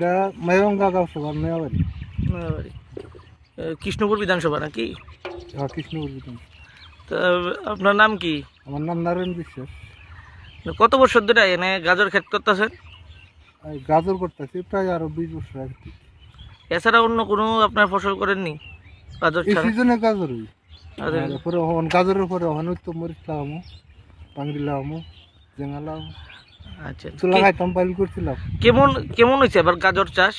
এটা মায়ঙ্গা গাঁও সবার মেয়াবাড়ি। কৃষ্ণপুর বিধানসভা নাকি? কৃষ্ণপুর বিধান তা আপনার নাম কি? আমার নাম নারায়ণ বিশ্বাস। কত বছর ধরে এনে গাজর ক্ষেত করতেছেন? গাজর করতেছি প্রায় আরও বিশ বছর আগে। এছাড়া অন্য কোনো আপনার ফসল করেননি? গাজর এই সিজনে গাজর- আর। পরে হন গাজরের পরে হন তো মরিচ লাগামো লাগামো জেঙা লাগামো। আচ্ছা লাগাইতাম পাইল করছিলাম কেমন কেমন হয়েছে এবার গাজর চাষ?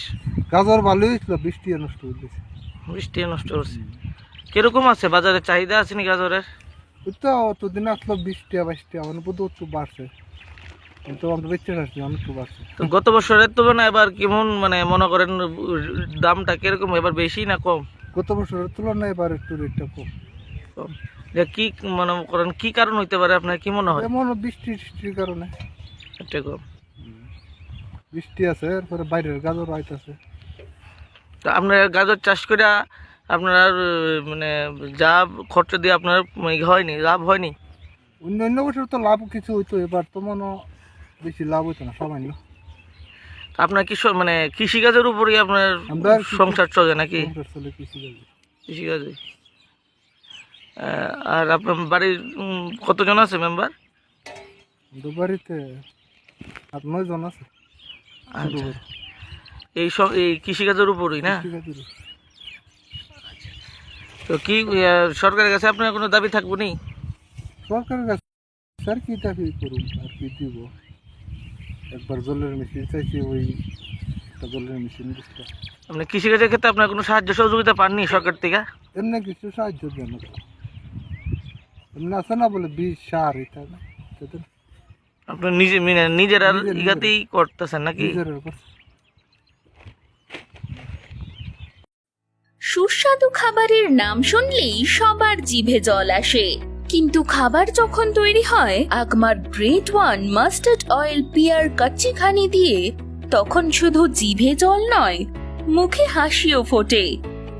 গাজর হয়েছিল বৃষ্টি নষ্ট বৃষ্টি নষ্ট কীরকম আছে? বাজারে চাহিদা আছে নি গাজরের? তো অতদিন আসলো বৃষ্টি বাইশটি আমার বাড়ছে। কিন্তু আমরা বেঁচে আসছি অনেক বাড়ছে। তো গত বছরের তুলনায় এবার কেমন মানে মনে করেন দামটা কীরকম? এবার বেশি না কম? গত বছরের তুলনায় এবার একটু রেটটা কম। কম। কি মনে করেন কি কারণ হইতে পারে? আপনার কি মনে হয়? এমন বৃষ্টি বৃষ্টির কারণে। কম বৃষ্টি আছে এরপরে বাইরের গাজর আইতাছে। তা আপনার গাজর চাষ করে আপনার মানে যা খরচ দিয়ে আপনার ই হয়নি লাভ হয়নি? অন্য অন্য বছর তো লাভ কিছু হইতো এবার তো মনে বেশি লাভ হইতো না সামান্য আপনার কি মানে কৃষিকাজের উপরই আপনার সংসার চলে নাকি। কৃষিকাজে আর আপনার বাড়ির কতজন আছে মেম্বার? বাড়িতে আট নয় জন আছে। আচ্ছা। এই সব এই কৃষিকাজের উপরই না? তো কি সরকারের কাছে আপনার কোনো দাবি থাকব নি? সরকারের কাছে স্যার কি চাকরি করুন? আর কি দিব? একবার জলের মেশিন চাইছি ওই জলের মেশিন আপনি কৃষিকাজের ক্ষেত্রে আপনার কোনো সাহায্য সহযোগিতা পাননি সরকার থেকে? এমনি কিছু সাহায্য দেন এমনি আছে না বলে বিষ সার এটা আপনি নিজে মানে নিজের আর ইগাতেই করতেছেন নাকি? সুস্বাদু খাবারের নাম শুনলেই সবার জিভে জল আসে। কিন্তু খাবার যখন তৈরি হয় Agmark great one mustard oil পিয়ার কাচ্চিখানি দিয়ে তখন শুধু জিভে জল নয় মুখে হাসিও ফোটে।